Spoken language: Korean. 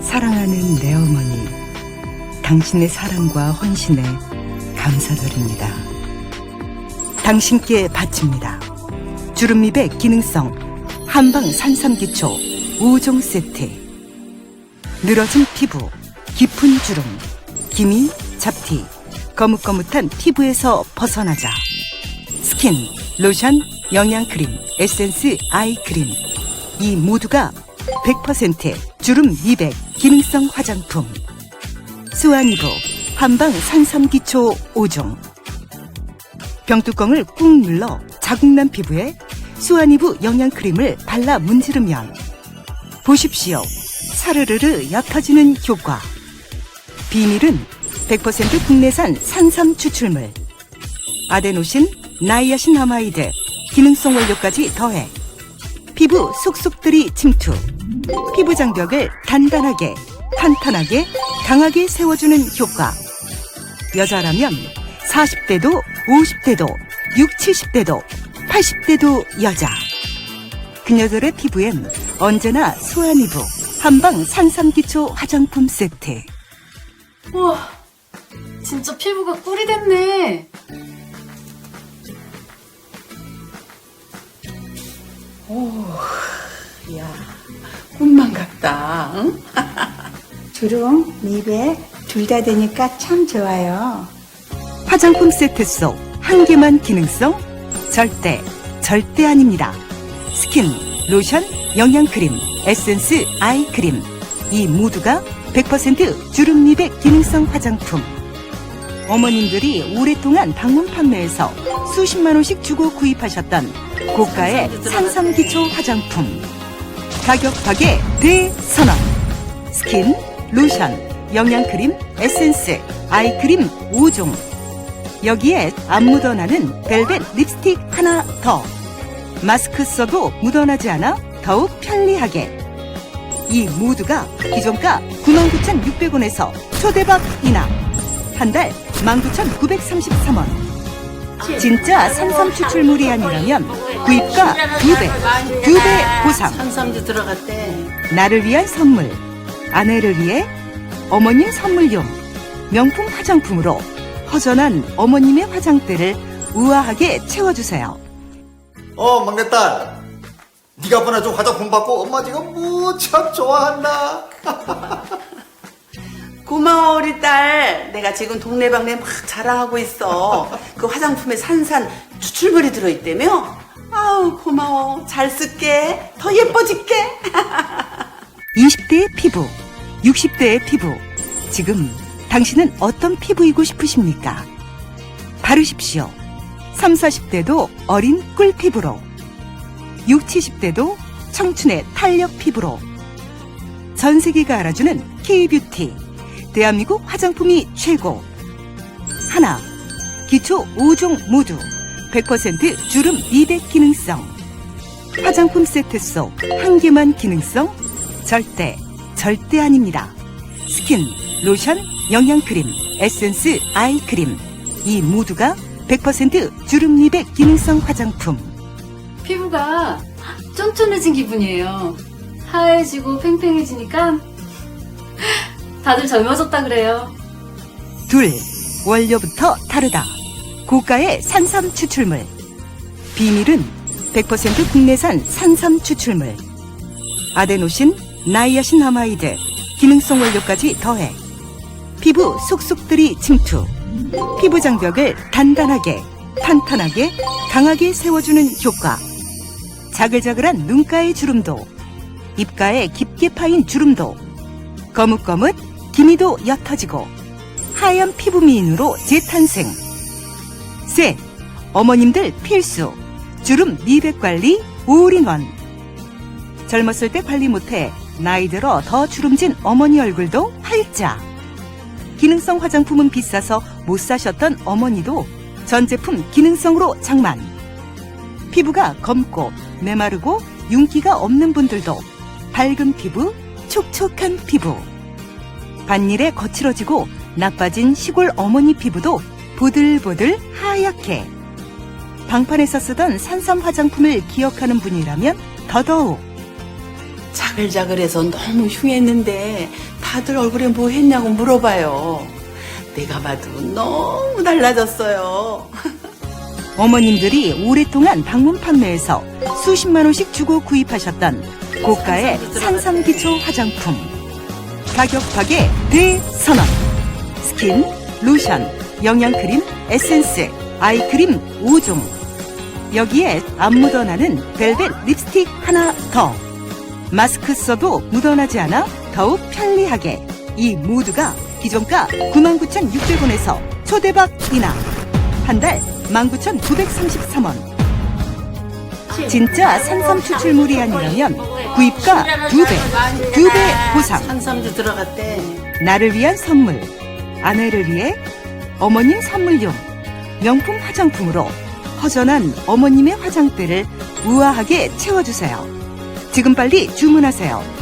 사랑하는 내 어머니, 당신의 사랑과 헌신에 감사드립니다. 당신께 바칩니다. 주름 미백 기능성 한방 산삼기초 5종 세트. 늘어진 피부, 깊은 주름, 기미, 잡티, 거뭇거뭇한 피부에서 벗어나자. 스킨, 로션, 영양크림, 에센스, 아이크림. 이 모두가 100% 주름 미백 기능성 화장품. 수완이브 한방 산삼기초 5종. 병뚜껑을 꾹 눌러 자국난 피부에 수완이브 영양크림을 발라 문지르면 보십시오. 사르르르 옅어지는 효과. 비밀은 100% 국내산 산삼 추출물. 아데노신, 나이아신 아마이드, 기능성 원료까지 더해 피부 속속들이 침투. 피부 장벽을 단단하게, 탄탄하게, 강하게 세워주는 효과. 여자라면 40대도, 50대도, 60, 70대도, 80대도 여자. 그녀들의 피부엔 언제나 소아니브 한방 산삼기초 화장품 세트. 와, 진짜 피부가 꿀이 됐네. 야, 같다. 응? 주름, 미백 둘 다 되니까 참 좋아요. 화장품 세트 속 한 개만 기능성? 절대, 절대 아닙니다. 스킨, 로션, 영양크림, 에센스, 아이크림. 이 모두가 100% 주름 미백 기능성 화장품. 어머님들이 오랫동안 방문 판매해서 수십만 원씩 주고 구입하셨던 고가의 산삼기초 화장품. 가격박의 대선언. 스킨, 로션, 영양크림, 에센스, 아이크림 5종. 여기에 안 묻어나는 벨벳 립스틱 하나 더. 마스크 써도 묻어나지 않아 더욱 편리하게. 이 모두가 기존가 99,600원에서 초대박 인하. 한 달 19,933원. 진짜 산삼 추출물이 아니라면 구입가 두 배, 두 배 보상. 산삼도 들어갔대. 나를 위한 선물, 아내를 위해 어머님 선물용 명품 화장품으로 허전한 어머님의 화장대를 우아하게 채워주세요. 어 막내딸 네가 보내준 화장품 받고 엄마 지금 무척 좋아한다 고마워 우리 딸. 내가 지금 동네방네 막 자랑하고 있어. 그 화장품에 산산 추출물이 들어있다며? 아우 고마워. 잘 쓸게. 더 예뻐질게. 20대의 피부, 60대의 피부. 지금 당신은 어떤 피부이고 싶으십니까? 바르십시오. 3, 40대도 어린 꿀 피부로. 6, 70대도 청춘의 탄력 피부로. 전 세계가 알아주는 K-뷰티. 대한민국 화장품이 최고. 하나. 기초 5종 모두 100% 주름 미백 기능성. 화장품 세트 속 한 개만 기능성? 절대, 절대 아닙니다. 스킨, 로션, 영양크림, 에센스, 아이크림. 이 모두가 100% 주름 미백 기능성 화장품. 피부가 쫀쫀해진 기분이에요. 하얘지고 팽팽해지니까 다들 젊어졌다 그래요. 둘, 원료부터 다르다. 고가의 산삼 추출물. 비밀은 100% 국내산 산삼 추출물. 아데노신, 나이아신 아마이드, 기능성 원료까지 더해 피부 속속들이 침투. 피부 장벽을 단단하게, 탄탄하게, 강하게 세워주는 효과. 자글자글한 눈가의 주름도, 입가에 깊게 파인 주름도, 거뭇거뭇 기미도 옅어지고 하얀 피부 미인으로 재탄생. 셋, 어머님들 필수 주름 미백 관리 올인원. 젊었을 때 관리 못해 나이 들어 더 주름진 어머니 얼굴도 활짝. 기능성 화장품은 비싸서 못 사셨던 어머니도 전 제품 기능성으로 장만. 피부가 검고 메마르고 윤기가 없는 분들도 밝은 피부, 촉촉한 피부. 반일에 거칠어지고 나빠진 시골 어머니 피부도 보들보들 하얗게. 방판에서 쓰던 산삼 화장품을 기억하는 분이라면 더더욱 자글자글해서 너무 흉했는데 다들 얼굴에 뭐 했냐고 물어봐요. 내가 봐도 너무 달라졌어요. 어머님들이 오랫동안 방문 판매에서 수십만 원씩 주고 구입하셨던 고가의 산삼 기초 화장품. 가격박의 대선언. 스킨, 로션, 영양크림, 에센스, 아이크림 5종. 여기에 안 묻어나는 벨벳 립스틱 하나 더. 마스크 써도 묻어나지 않아 더욱 편리하게. 이 모두가 기존가 99,600원에서 초대박 인하. 한 달 19,933원. 진짜 산삼 추출물이 아니라면 구입가 두 배, 두 배 보상. 산삼도 들어갔대. 나를 위한 선물, 아내를 위해 어머님 선물용 명품 화장품으로 허전한 어머님의 화장대를 우아하게 채워주세요. 지금 빨리 주문하세요.